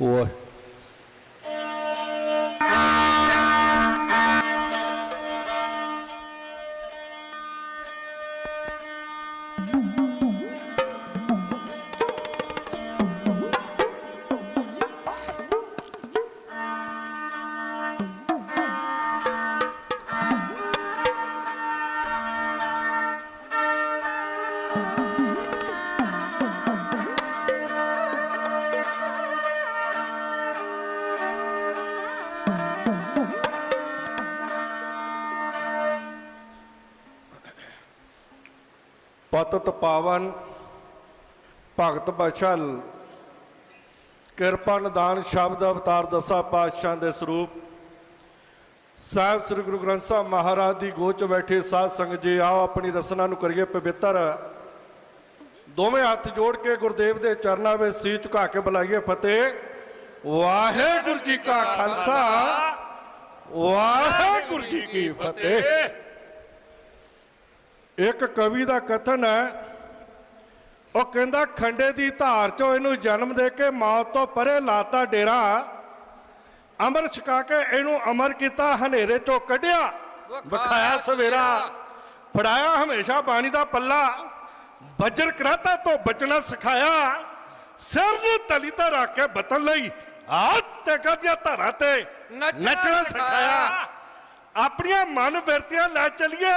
ਓਏ ਪਤਤ ਪਾਵਨ ਭਗਤ ਬਚਲ ਕਿਰਪਾ ਨਿਦਾਨ ਸ਼ਬਦ ਅਵਤਾਰ ਦਸਾ ਪਾਤਸ਼ਾਹ ਦੇ ਸਰੂਪ। ਸਾਹਿਬ ਸ੍ਰੀ ਗੁਰੂ ਗ੍ਰੰਥ ਸਾਹਿਬ ਮਹਾਰਾਜ ਦੀ ਗੋਚ 'ਚ ਬੈਠੇ ਸਾਧ ਸੰਗਤ ਜੀ, ਆਓ ਆਪਣੀ ਰਸਨਾ ਨੂੰ ਕਰੀਏ ਪਵਿੱਤਰ। ਦੋਵੇਂ ਹੱਥ ਜੋੜ ਕੇ ਗੁਰਦੇਵ ਦੇ ਚਰਨਾਂ ਵਿੱਚ ਸੀ ਝੁਕਾ ਕੇ ਬੁਲਾਈਏ ਫਤਿਹ। ਵਾਹਿਗੁਰੂ ਜੀ ਕਾ ਖਾਲਸਾ। ਵਾਹਿਗੁਰੂ ਜੀ ਕੀ ਫਤਿਹ। ਇੱਕ ਕਵੀ ਦਾ ਕਥਨ ਹੈ ਉਹ ਕਹਿੰਦਾ ਖੰਡੇ ਦੀ ਧਾਰ ਚੋਂ ਇਹਨੂੰ ਜਨਮ ਦੇ ਕੇ ਮੌਤ ਤੋਂ ਪਰੇ ਲਾਤਾ ਡੇਰਾ। ਅੰਮ੍ਰਿਤ ਛਕਾ ਕੇ ਇਹਨੂੰ ਅਮਰ ਕੀਤਾ ਹਨੇਰੇ ਚੋਂ ਕੱਢਿਆ। ਵਿਖਾਇਆ ਸਵੇਰਾ ਫੜਾਇਆ ਹਮੇਸ਼ਾ ਬਾਣੀ ਦਾ ਪੱਲਾ। ਵਜਰ ਕਰਾਤਾ ਤੋਂ ਬਚਣਾ ਸਿਖਾਇਆ। ਸਿਰ ਨੂੰ ਤਲੀ ਤੇ ਰੱਖ ਕੇ ਬਤਨ ਲਈ ਹੱਥ ਤੇ ਕਰਦਿਆ ਧਾਰਾਂ ਤੇ। ਨੱਚਣਾ ਸਿਖਾਇਆ। ਆਪਣੀਆਂ ਮਨ ਬਿਰਤੀਆਂ ਲੈ ਚਲੀਏ।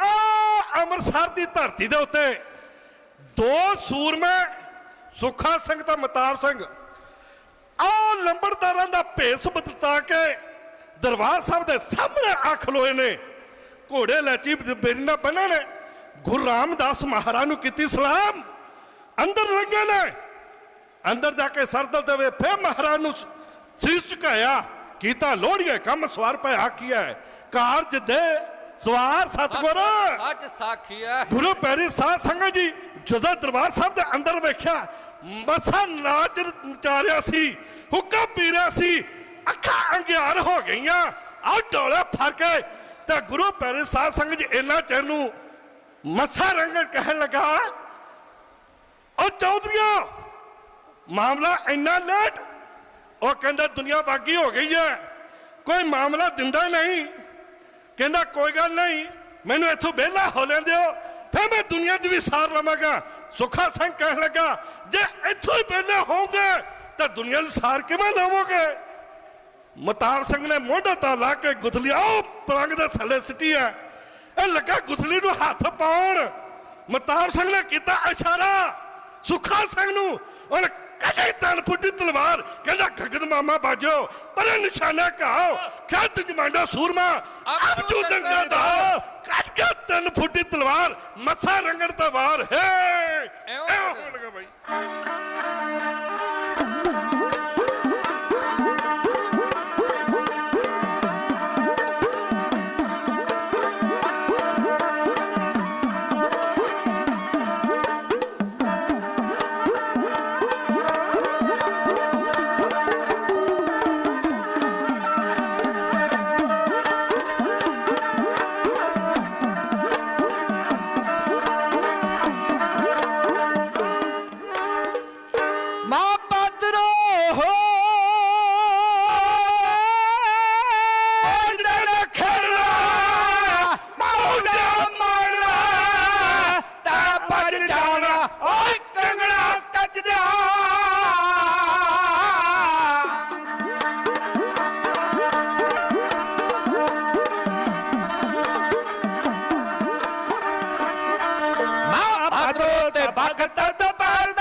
ਆ ਅੰਮ੍ਰਿਤਸਰ ਦੀ ਧਰਤੀ ਦੇ ਉੱਤੇ ਦੋ ਸੂਰਮੇ ਸੁੱਖਾ ਸਿੰਘ ਤੇ ਮਤਾਬ ਸਿੰਘ। ਆ ਲੰਬੜਦਾਰਾਂ ਦਾ ਭੇਸ ਬਦਲਤਾ ਕੇ ਦਰਬਾਰ ਸਾਹਿਬ ਦੇ ਸਾਹਮਣੇ ਆ ਖਲੋਏ ਨੇ। ਘੋੜੇ, ਲੈਚੀ ਬੇਰੀ ਨਾਲ ਨੇ। ਗੁਰੂ ਰਾਮਦਾਸ ਮਹਾਰਾਜ ਨੂੰ ਕੀਤੀ ਸਲਾਮ। ਅੰਦਰ ਲੰਘੇ ਨੇ। ਅੰਦਰ ਜਾ ਕੇ ਸਰਦਲ ਦੇ ਵੇ ਫੇ ਮਹਾਰਾਜ ਨੂੰ ਸੀਸ ਝੁਕਾਇਆ। ਕੀਤਾ ਲੋੜੀਏ ਕੰਮ, ਸਵਾਰ ਪਿਆ ਕੀਆ ਕਾਰਜ ਦੇ ਸਵਾਰ ਸਤਗੁਰ। ਅੱਜ ਸਾਖੀ ਹੈ। ਗੁਰੂ ਪੈਰੀ ਸਾਧ ਸੰਗਤ ਜੀ ਜਦੋਂ ਦਰਬਾਰ ਸਾਹਿਬ ਦੇ ਅੰਦਰ ਵੇਖਿਆ ਮਸਾ ਨਾਚ ਨਚਾਰਿਆ ਸੀ ਹੁੱਕਾ ਪੀ ਰਿਹਾ ਸੀ ਅੱਖਾਂ ਅੰਗਿਆਰ ਹੋ ਗਈਆਂ ਆ ਢੋਲੇ ਫੜ ਕੇ ਤੇ ਗੁਰੂ ਪੈਰੀ ਸਾਧ ਸੰਗਤ ਜੀ ਇੰਨਾ ਚਿਰ ਨੂੰ ਮੱਸਾ ਰੰਗਣ ਕਹਿਣ ਲੱਗਾ ਉਹ ਚੌਧਰੀਆ ਮਾਮਲਾ ਇੰਨਾ ਲੇਟ ਉਹ ਕਹਿੰਦਾ ਦੁਨੀਆ ਬਾਗੀ ਹੋ ਗਈ ਹੈ ਕੋਈ ਮਾਮਲਾ ਦਿੰਦਾ ਨਹੀਂ। ਕਹਿੰਦਾ, ਕੋਈ ਗੱਲ ਨਹੀਂ, ਮੈਨੂੰ ਇੱਥੋਂ ਵਿਹਲਾ ਹੋ ਲੈਣ ਦਿਓ, ਫਿਰ ਮੈਂ ਦੁਨੀਆ ਦੀ ਵੀ ਸਾਰ ਲਵਾਂਗਾ। ਸੁੱਖਾ ਸਿੰਘ ਕਹਿਣ ਲੱਗਾ, ਜੇ ਇੱਥੋਂ ਹੀ ਵਿਹਲੇ ਹੋਵੋਗੇ, ਤਾਂ ਦੁਨੀਆ ਦੀ ਸਾਰ ਕਿਵੇਂ ਲਵੋਗੇ? ਮਤਾਬ ਸਿੰਘ ਨੇ ਮੋਢੇ ਤਾਂ ਲਾ ਕੇ ਗੁਥਲੀ, ਆਓ, ਪਲੰਗ ਦੇ ਥੱਲੇ ਸਿੱਟੀ ਹੈ। ਇਹ ਲੱਗਾ ਗੁਥਲੀ ਨੂੰ ਹੱਥ ਪਾਉਣ। ਮਤਾਬ ਸਿੰਘ ਨੇ ਕੀਤਾ ਇਸ਼ਾਰਾ। ਸੁੱਖਾ ਸਿੰਘ ਨੂੰ ਉਹਨੇ ਕੱਢੀ ਤਨ ਫੁੱਟੀ ਤਲਵਾਰ ਕਹਿੰਦਾ ਖਗਦ ਮਾਮਾ ਬਾਜੋ ਪਰੇ ਨਿਸ਼ਾਨਾ ਕਹਾਓ ਖੱਤ ਜਮਾਂਡਾ ਸੂਰਮਾ ਅਬ ਜੂਦਨ ਦਾ ਕੱਢ ਕੇ ਤਨ ਫੁੱਟੀ ਤਲਵਾਰ ਮੱਥਾ ਰੰਗਣ ਤੇ ਵਾਰ ਹੈ। ਓਏ ਕੰਗਣਾ ਕੱਜ ਦਿਆ। ਮਾਂ ਭਗਤ ਦਬਾਰਦਾ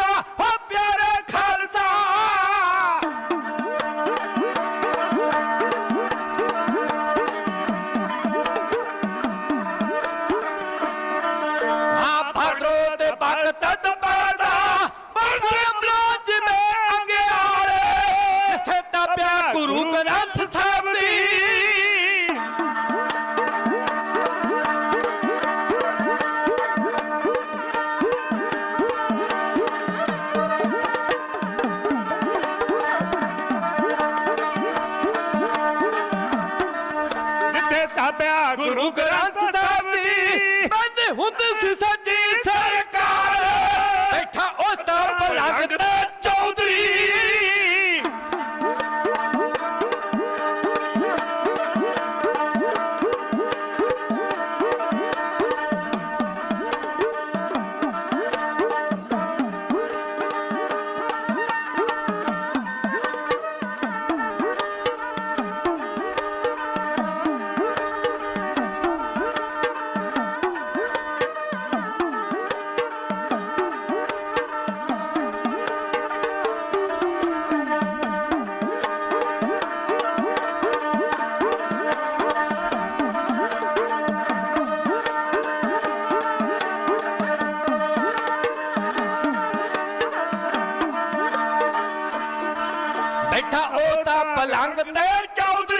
ਪਲੰਗ ਤੇ ਚੌਧਰੀ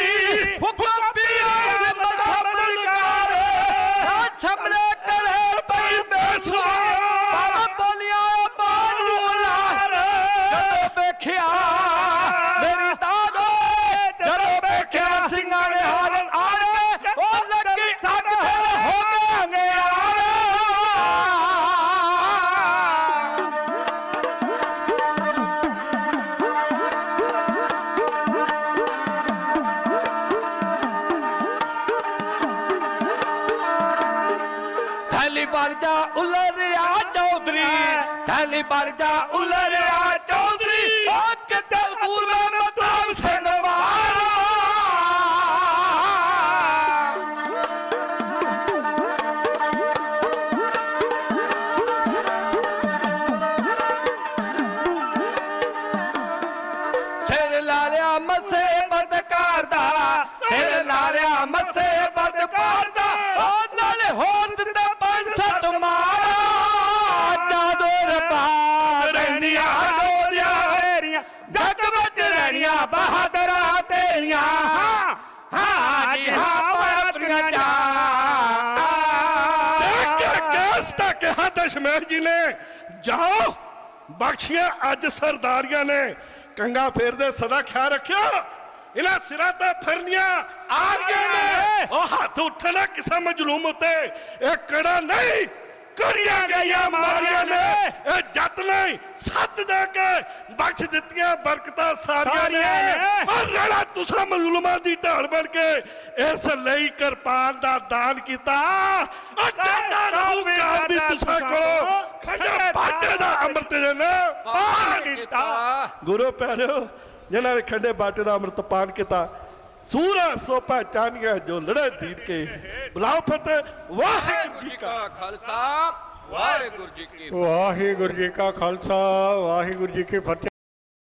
ਥੈਲੀ ਉਲਰਿਆ ਚੌਧਰੀ। ਥੈਲੀ ਬਲ ਉਲਰਿਆ ਚੌਧਰੀ। ਓ ਕਿਤੇ ਗੁਰੂ ਮਤਾਬ ਸਿੰਘ ਮਾਰਾ। ਸਿਰ ਲਾ ਲਿਆ ਮਸੇ ਬਦਕਾਰ ਦਾ। ਸਿਰ ਲਾ ਲਿਆ ਮਸੇ ਜੱਗ ਵਿੱਚ ਰਹਿਣੀਆਂ ਬਹਾਦਰਾਂ ਤੇਰੀਆਂ। ਹਾਂ ਹਾਂ ਜੀ ਹਾਂ ਪਾਤਰੀਆਂ ਜਾ ਕਿਸ ਤੱਕ ਕਿਹਾ ਦਸ਼ਮੇਸ਼ ਜੀ ਨੇ ਜਾਓ ਬਖਸ਼ੀਆਂ ਅੱਜ ਸਰਦਾਰੀਆਂ ਨੇ। ਕੰਗਾ ਫੇਰਦੇ ਸਦਾ ਖਿਆਲ ਰੱਖਿਓ। ਇਹਨਾਂ ਸਿਰਾਂ ਤੇ ਫਿਰਨੀਆਂ ਆ ਰਹੀਆਂ ਨੇ। ਉਹ ਹੱਥ ਉੱਠਣਾ ਕਿਸੇ ਮਜਲੂਮ ਉਤੇ। ਇਹ ਕਿਹੜਾ ਨਹੀਂ? ਕਰੀਆਂ ਗਈਆਂ ਮਾਰੀਆਂ ਨੇ। ਇਹ ਜੱਟ ਨਹੀਂ ਸੱਤ ਦੇ ਕੇ ਬਖਸ਼ ਦਿੱਤੀਆਂ ਬਰਕਤਾਂ ਸਾਰੀਆਂ ਨੇ। ਪਰ ਰੜਾ ਤੁਸਾਂ ਮਜ਼ਲੂਮਾਂ ਦੀ ਢਾਲ ਬਣ ਕੇ ਇਸ ਲਈ ਕਿਰਪਾਨ ਦਾ ਦਾਨ ਕੀਤਾ। ਅੱਡਾ ਰਹੂ ਕਾਲ ਦੀ ਤੁਸਾਂ ਕੋਲੋਂ ਖੰਡਾ ਬਾਟੇ ਦਾ ਅੰਮ੍ਰਿਤ ਜਨ ਗੁਰੂ ਪਿਆਰਿਓ ਜਿਨ੍ਹਾਂ ਨੇ ਖੰਡੇ ਬਾਟੇ ਦਾ ਅੰਮ੍ਰਿਤ ਪਾਨ ਕੀਤਾ ਸੂਰਾ ਸੋ ਪਹਿਚਾਨੀਆਂ ਜੋ ਲੜੇ ਦੀਨ ਕੇ ਬੁਲਾਓ ਫਤਿਹ ਵਾਹਿਗੁਰੂ ਜੀ ਕਾ ਕਾ ਖਾਲਸਾ ਵਾਹਿਗੁਰੂ ਜੀ ਕੀ ਵਾਹਿਗੁਰੂ ਜੀ ਕਾ ਖਾਲਸਾ ਵਾਹਿਗੁਰੂ ਜੀ ਕੀ ਫਤਿਹ